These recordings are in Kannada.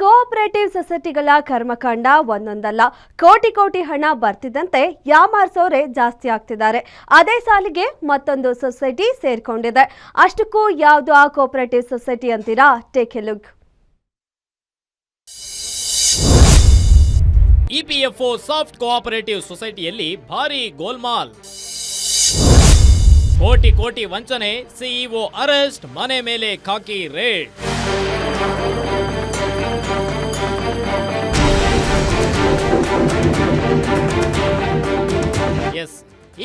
ಕೋಆಪರೇಟಿವ್ ಸೊಸೈಟಿಗಳ ಕರ್ಮಕಾಂಡ ಒಂದೊಂದಲ್ಲ. ಕೋಟಿ ಕೋಟಿ ಹಣ ಬರ್ತಿದ್ದಂತೆ ಯಾಮಾರ್ಸೋರೆ ಜಾಸ್ತಿ ಆಗ್ತಿದ್ದಾರೆ. ಅದೇ ಸಾಲಿಗೆ ಮತ್ತೊಂದು ಸೊಸೈಟಿ ಸೇರ್ಕೊಂಡಿದೆ. ಅಷ್ಟಕ್ಕೂ ಯಾವುದು ಆ ಕೋಆಪರೇಟಿವ್ ಸೊಸೈಟಿ ಅಂತೀರಾ? Take a look EPFO soft cooperative ಸೊಸೈಟಿಯಲ್ಲಿ ಭಾರಿ ಗೋಲ್ಮಾಲ್. ಕೋಟಿ ಕೋಟಿ ವಂಚನೆ ಸಿಇಒ ಅರೆಸ್ಟ್, ಮನೆ ಮೇಲೆ ಖಾಕಿ ರೇಡ್. ಎಸ್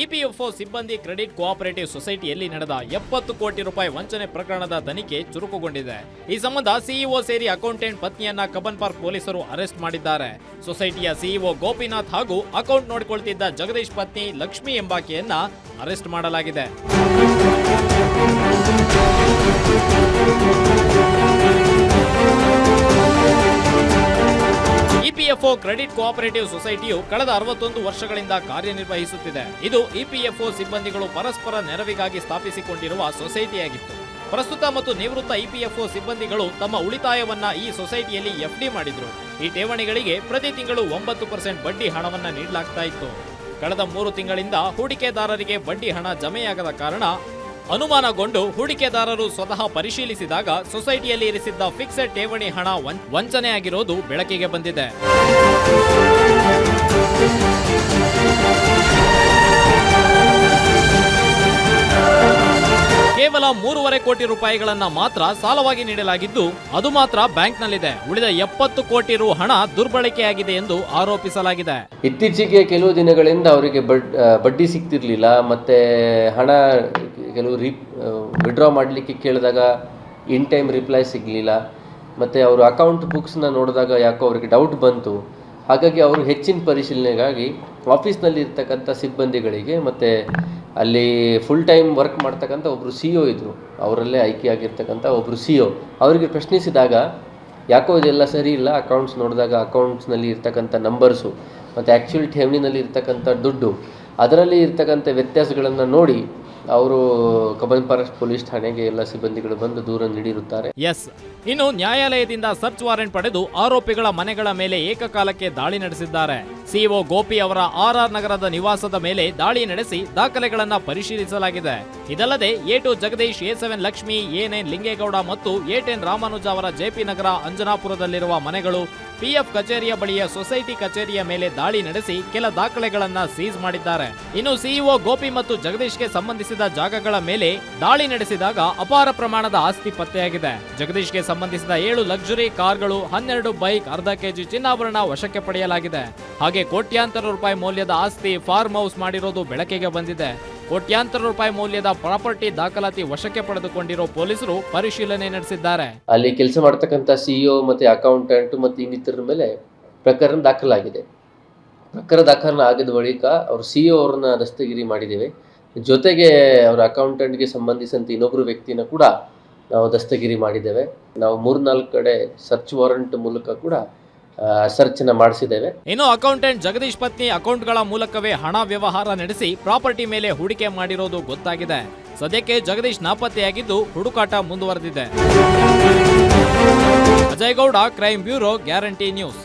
ಇಪಿಎಫ್ಒ ಸಿಬ್ಬಂದಿ ಕ್ರೆಡಿಟ್ ಕೋಆಪರೇಟಿವ್ ಸೊಸೈಟಿಯಲ್ಲಿ ನಡೆದ ಎಪ್ಪತ್ತು ಕೋಟಿ ರೂಪಾಯಿ ವಂಚನೆ ಪ್ರಕರಣದ ತನಿಖೆ ಚುರುಕುಗೊಂಡಿದೆ. ಈ ಸಂಬಂಧ ಸಿಇಒ ಸೇರಿ ಅಕೌಂಟೆಂಟ್ ಪತ್ನಿಯನ್ನ ಕಬ್ಬನ್ ಪಾರ್ಕ್ ಪೊಲೀಸರು ಅರೆಸ್ಟ್ ಮಾಡಿದ್ದಾರೆ. ಸೊಸೈಟಿಯ ಸಿಇಒ ಗೋಪಿನಾಥ್ ಹಾಗೂ ಅಕೌಂಟ್ ನೋಡಿಕೊಳ್ತಿದ್ದ ಜಗದೀಶ್ ಪತ್ನಿ ಲಕ್ಷ್ಮಿ ಎಂಬಾಕೆಯನ್ನ ಅರೆಸ್ಟ್ ಮಾಡಲಾಗಿದೆ. ಕ್ರೆಡಿಟ್ ಕೋಆಪರೇಟಿವ್ ಸೊಸೈಟಿಯು ಕಳೆದ ಅರವತ್ತೊಂದು ವರ್ಷಗಳಿಂದ ಕಾರ್ಯನಿರ್ವಹಿಸುತ್ತಿದೆ. ಇದು ಇಪಿಎಫ್ಒ ಸಿಬ್ಬಂದಿಗಳು ಪರಸ್ಪರ ನೆರವಿಗಾಗಿ ಸ್ಥಾಪಿಸಿಕೊಂಡಿರುವ ಸೊಸೈಟಿಯಾಗಿತ್ತು. ಪ್ರಸ್ತುತ ಮತ್ತು ನಿವೃತ್ತ ಇಪಿಎಫ್ಒ ಸಿಬ್ಬಂದಿಗಳು ತಮ್ಮ ಉಳಿತಾಯವನ್ನ ಈ ಸೊಸೈಟಿಯಲ್ಲಿ ಎಫ್ಡಿ ಮಾಡಿದ್ರು. ಈ ಠೇವಣಿಗಳಿಗೆ ಪ್ರತಿ ತಿಂಗಳು ಒಂಬತ್ತು ಪರ್ಸೆಂಟ್ ಬಡ್ಡಿ ಹಣವನ್ನ ನೀಡಲಾಗ್ತಾ ಇತ್ತು. ಕಳೆದ ಮೂರು ತಿಂಗಳಿಂದ ಹೂಡಿಕೆದಾರರಿಗೆ ಬಡ್ಡಿ ಹಣ ಜಮೆಯಾಗದ ಕಾರಣ ಅನುಮಾನಗೊಂಡು ಹೂಡಿಕೆದಾರರು ಸ್ವತಃ ಪರಿಶೀಲಿಸಿದಾಗ ಸೊಸೈಟಿಯಲ್ಲಿ ಇರಿಸಿದ್ದ ಫಿಕ್ಸೆಡ್ ಠೇವಣಿ ಹಣ ವಂಚ- ವಂಚನೆಯಾಗಿರೋದು ಬೆಳಕಿಗೆ ಬಂದಿದೆ. ಕೇವಲ ಮೂರುವರೆ ಕೋಟಿ ರೂಪಾಯಿಗಳನ್ನ ಮಾತ್ರ ಸಾಲವಾಗಿ ನೀಡಲಾಗಿದ್ದು, ಅದು ಮಾತ್ರ ಬ್ಯಾಂಕ್ನಲ್ಲಿದೆ. ಉಳಿದ ಎಪ್ಪತ್ತು ಕೋಟಿ ರು ಹಣ ದುರ್ಬಳಕೆಯಾಗಿದೆ ಎಂದು ಆರೋಪಿಸಲಾಗಿದೆ. ಇತ್ತೀಚೆಗೆ ಕೆಲವು ದಿನಗಳಿಂದ ಅವರಿಗೆ ಬಡ್, ಬಡ್ಡಿ ಸಿಗ್ತಿರ್ಲಿಲ್ಲ, ಮತ್ತೆ ಹಣ ಕೆಲವು ರೀ ವಿಡ್ರಾ ಮಾಡಲಿಕ್ಕೆ ಕೇಳಿದಾಗ ಇನ್ ಟೈಮ್ ರಿಪ್ಲೈ ಸಿಗಲಿಲ್ಲ. ಮತ್ತು ಅವರು ಅಕೌಂಟ್ ಬುಕ್ಸ್ನ ನೋಡಿದಾಗ ಯಾಕೋ ಅವರಿಗೆ ಡೌಟ್ ಬಂತು. ಹಾಗಾಗಿ ಅವರು ಹೆಚ್ಚಿನ ಪರಿಶೀಲನೆಗಾಗಿ ಆಫೀಸ್ನಲ್ಲಿ ಇರ್ತಕ್ಕಂಥ ಸಿಬ್ಬಂದಿಗಳಿಗೆ ಮತ್ತು ಅಲ್ಲಿ ಫುಲ್ ಟೈಮ್ ವರ್ಕ್ ಮಾಡ್ತಕ್ಕಂಥ ಒಬ್ಬರು ಸಿ ಒ ಇದ್ದರು ಅವರಲ್ಲೇ ಆಯ್ಕೆಯಾಗಿರ್ತಕ್ಕಂಥ ಒಬ್ಬರು ಸಿ ಒ ಅವರಿಗೆ ಪ್ರಶ್ನಿಸಿದಾಗ, ಯಾಕೋ ಇದೆಲ್ಲ ಸರಿ ಇಲ್ಲ ಅಕೌಂಟ್ಸ್ ನೋಡಿದಾಗ ಅಕೌಂಟ್ಸ್ನಲ್ಲಿ ಇರ್ತಕ್ಕಂಥ ನಂಬರ್ಸು ಮತ್ತು ಆ್ಯಕ್ಚುಲ್ ಠೇವಣಿನಲ್ಲಿ ಇರ್ತಕ್ಕಂಥ ದುಡ್ಡು, ಅದರಲ್ಲಿ ಇರ್ತಕ್ಕಂಥ ವ್ಯತ್ಯಾಸಗಳನ್ನು ನೋಡಿ ಅವರು ಫಾರೆಸ್ಟ್ ಪೊಲೀಸ್ ಠಾಣೆಗೆ ಎಲ್ಲ ಸಿಬ್ಬಂದಿಗಳು ಬಂದು ದೂರ ನೀಡಿರುತ್ತಾರೆ. ಎಸ್. ಇನ್ನು ನ್ಯಾಯಾಲಯದಿಂದ ಸರ್ಚ್ ವಾರೆಂಟ್ ಪಡೆದು ಆರೋಪಿಗಳ ಮನೆಗಳ ಮೇಲೆ ಏಕಕಾಲಕ್ಕೆ ದಾಳಿ ನಡೆಸಿದ್ದಾರೆ. ಸಿಒ ಗೋಪಿ ಅವರ ಆರ್ ನಗರದ ನಿವಾಸದ ಮೇಲೆ ದಾಳಿ ನಡೆಸಿ ದಾಖಲೆಗಳನ್ನು ಪರಿಶೀಲಿಸಲಾಗಿದೆ. ಇದಲ್ಲದೆ A two Jagadish, A seven Lakshmi, A nine Lingegowda ಮತ್ತು ಎ ಟೆನ್ ರಾಮಾನುಜ ಅವರ ಜೆಪಿ ನಗರ ಅಂಜನಾಪುರದಲ್ಲಿರುವ ಮನೆಗಳು ಪಿಎಫ್ ಕಚೇರಿಯ ಬಳಿಯ ಸೊಸೈಟಿ ಕಚೇರಿಯ ಮೇಲೆ ದಾಳಿ ನಡೆಸಿ ಕೆಲ ದಾಖಲೆಗಳನ್ನ ಸೀಸ್ ಮಾಡಿದ್ದಾರೆ. ಇನ್ನು ಸಿಇಒ ಗೋಪಿ ಮತ್ತು ಜಗದೀಶ್ಗೆ ಸಂಬಂಧಿಸಿದ ಜಾಗಗಳ ಮೇಲೆ ದಾಳಿ ನಡೆಸಿದಾಗ ಅಪಾರ ಪ್ರಮಾಣದ ಆಸ್ತಿ ಪತ್ತೆಯಾಗಿದೆ. ಜಗದೀಶ್ಗೆ ಸಂಬಂಧಿಸಿದ ಏಳು ಲಕ್ಸುರಿ ಕಾರ್ಗಳು, ಹನ್ನೆರಡು ಬೈಕ್, ಅರ್ಧ ಕೆಜಿ ಚಿನ್ನಾಭರಣ ವಶಕ್ಕೆ ಪಡೆಯಲಾಗಿದೆ. ಹಾಗೆ ಕೋಟ್ಯಾಂತರ ರೂಪಾಯಿ ಮೌಲ್ಯದ ಆಸ್ತಿ ಫಾರ್ಮ್ ಹೌಸ್ ಮಾಡಿರೋದು ಬೆಳಕಿಗೆ ಬಂದಿದೆ. ಕೋಟ್ಯಾಂತರ ರೂಪಾಯಿ ಮೌಲ್ಯದ ಪ್ರಾಪರ್ಟಿ ದಾಖಲಾತಿ ವಶಕ್ಕೆ ಪಡೆದುಕೊಂಡಿರೋ ಪೊಲೀಸರು ಪರಿಶೀಲನೆ ನಡೆಸಿದ್ದಾರೆ. ಅಲ್ಲಿ ಕೆಲಸ ಮಾಡ್ತಕ್ಕಂಥ ಸಿಇಒ ಮತ್ತೆ ಮತ್ತು ಅಕೌಂಟೆಂಟ್ ಮತ್ತು ಇನ್ನಿತರ ಮೇಲೆ ಪ್ರಕರಣ ದಾಖಲಾಗಿದೆ. ಪ್ರಕರಣ ದಾಖಲ ಆಗಿದ ಬಳಿಕ ಅವರು ಸಿಇಒ ಇ ಅವ್ರನ್ನ ದಸ್ತಗಿರಿ ಮಾಡಿದ್ದೇವೆ. ಜೊತೆಗೆ ಅವರ ಅಕೌಂಟೆಂಟ್ಗೆ ಸಂಬಂಧಿಸಿದಂತೆ ಇನ್ನೊಬ್ಬರು ವ್ಯಕ್ತಿನ ಕೂಡ ನಾವು ದಸ್ತಗಿರಿ ಮಾಡಿದ್ದೇವೆ. ನಾವು ಮೂರ್ನಾಲ್ಕು ಕಡೆ ಸರ್ಚ್ ವಾರಂಟ್ ಮೂಲಕ ಕೂಡ ಸರ್ಚನ್ನ ಮಾಡಿಸಿದ್ದೇವೆ. ಇನ್ನು ಅಕೌಂಟೆಂಟ್ ಜಗದೀಶ್ ಪತ್ನಿ ಅಕೌಂಟ್ಗಳ ಮೂಲಕವೇ ಹಣ ವ್ಯವಹಾರ ನಡೆಸಿ ಪ್ರಾಪರ್ಟಿ ಮೇಲೆ ಹೂಡಿಕೆ ಮಾಡಿರೋದು ಗೊತ್ತಾಗಿದೆ. ಸದ್ಯಕ್ಕೆ ಜಗದೀಶ್ ನಾಪತ್ತೆಯಾಗಿದ್ದು ಹುಡುಕಾಟ ಮುಂದುವರೆದಿದೆ. Ajay Gowda crime bureau guarantee news